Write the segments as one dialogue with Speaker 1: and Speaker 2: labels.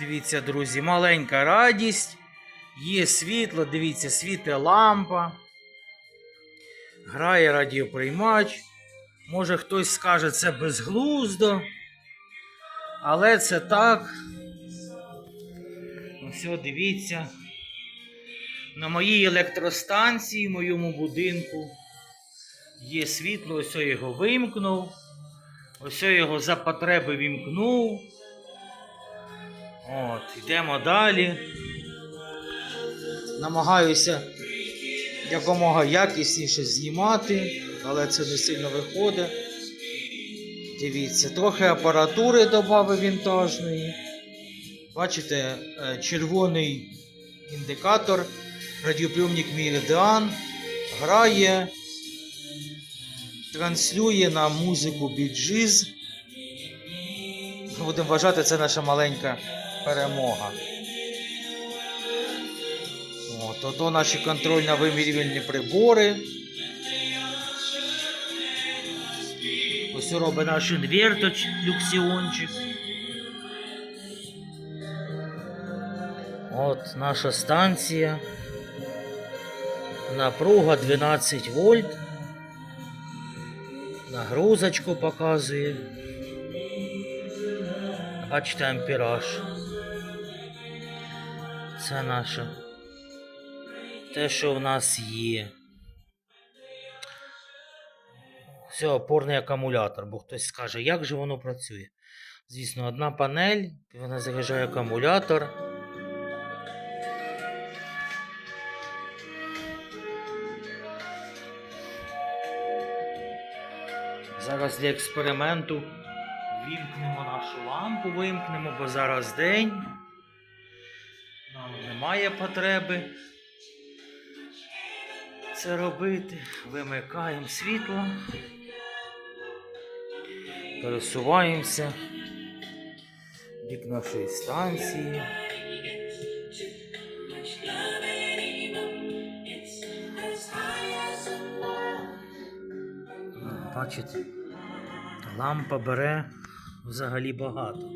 Speaker 1: Дивіться, друзі, маленька радість. Є світло, дивіться, світе лампа. Грає радіоприймач. Може хтось скаже, це безглуздо. Але це так. Все, дивіться. На моїй електростанції, в моєму будинку є світло, ось я його вимкнув. Ось я його за потреби вімкнув. От, йдемо далі. Намагаюся якомога якісніше знімати, але це не сильно виходить. Дивіться, трохи апаратури додав вінтажної. Бачите, е, червоний індикатор, радіоприйомник Meridian грає, транслює на музику Біджіз. Будемо вважати, це наша маленька перемога. От, ото наші контрольно-вимірювальні прибори. Ось робить наш інверточ, люксіончик. От наша станція. Напруга 12 вольт. Нагрузочку показує. Бачите ампераж. Це наше. Те, що в нас є. Все, опорний акумулятор, бо хтось скаже, як же воно працює. Звісно, одна панель, вона заряджає акумулятор. Зараз для експерименту вімкнемо нашу лампу, вимкнемо, бо зараз день. Нам немає потреби це робити. Вимикаємо світло. Пересуваємося. Бік нашої станції. Бачите, лампа бере взагалі багато.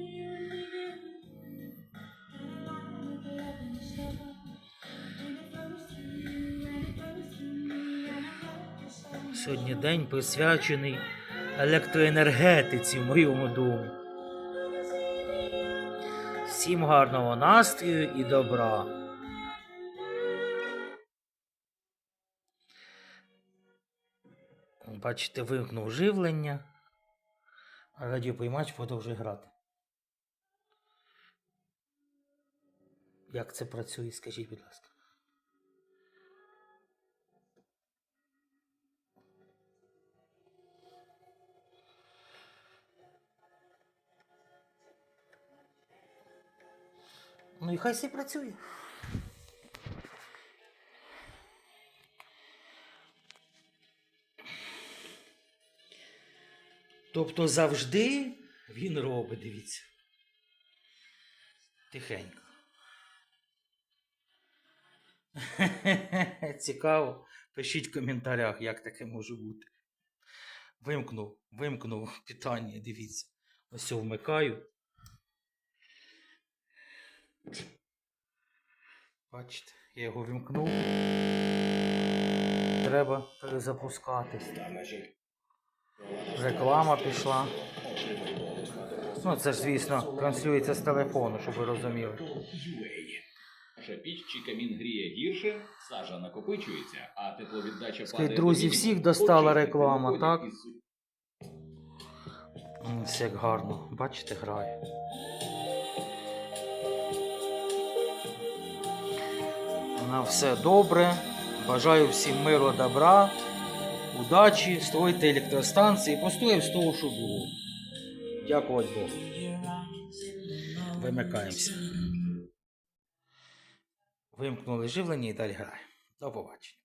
Speaker 1: Сьогодні день присвячений електроенергетиці в моєму домі. Всім гарного настрою і добра. Бачите, вимкнув живлення, а радіоприймач продовжує грати. Як це працює, скажіть, будь ласка. Ну і хай все працює. Тобто завжди він робить, дивіться. Тихенько. Цікаво. Пишіть в коментарях, як таке може бути. Вимкнув, вимкнув питання, дивіться. Ось вмикаю. Бачите, я його вімкнув. Треба перезапускатись. Реклама пішла. Ну, це ж, звісно, транслюється з телефону, щоб ви розуміли.
Speaker 2: UA. Наша піч чи камін гріє гірше, сажа накопичується, а тепловіддача
Speaker 1: Скажіть,
Speaker 2: падає.
Speaker 1: друзі, всіх достала реклама, так? Все як гарно. Бачите, грає. На все добре. Бажаю всім миру, добра, удачі, стройте електростанції, построїв з того, що було. Дякувати Богу. Вимикаємося. Вимкнули живлення і далі грає. До побачення.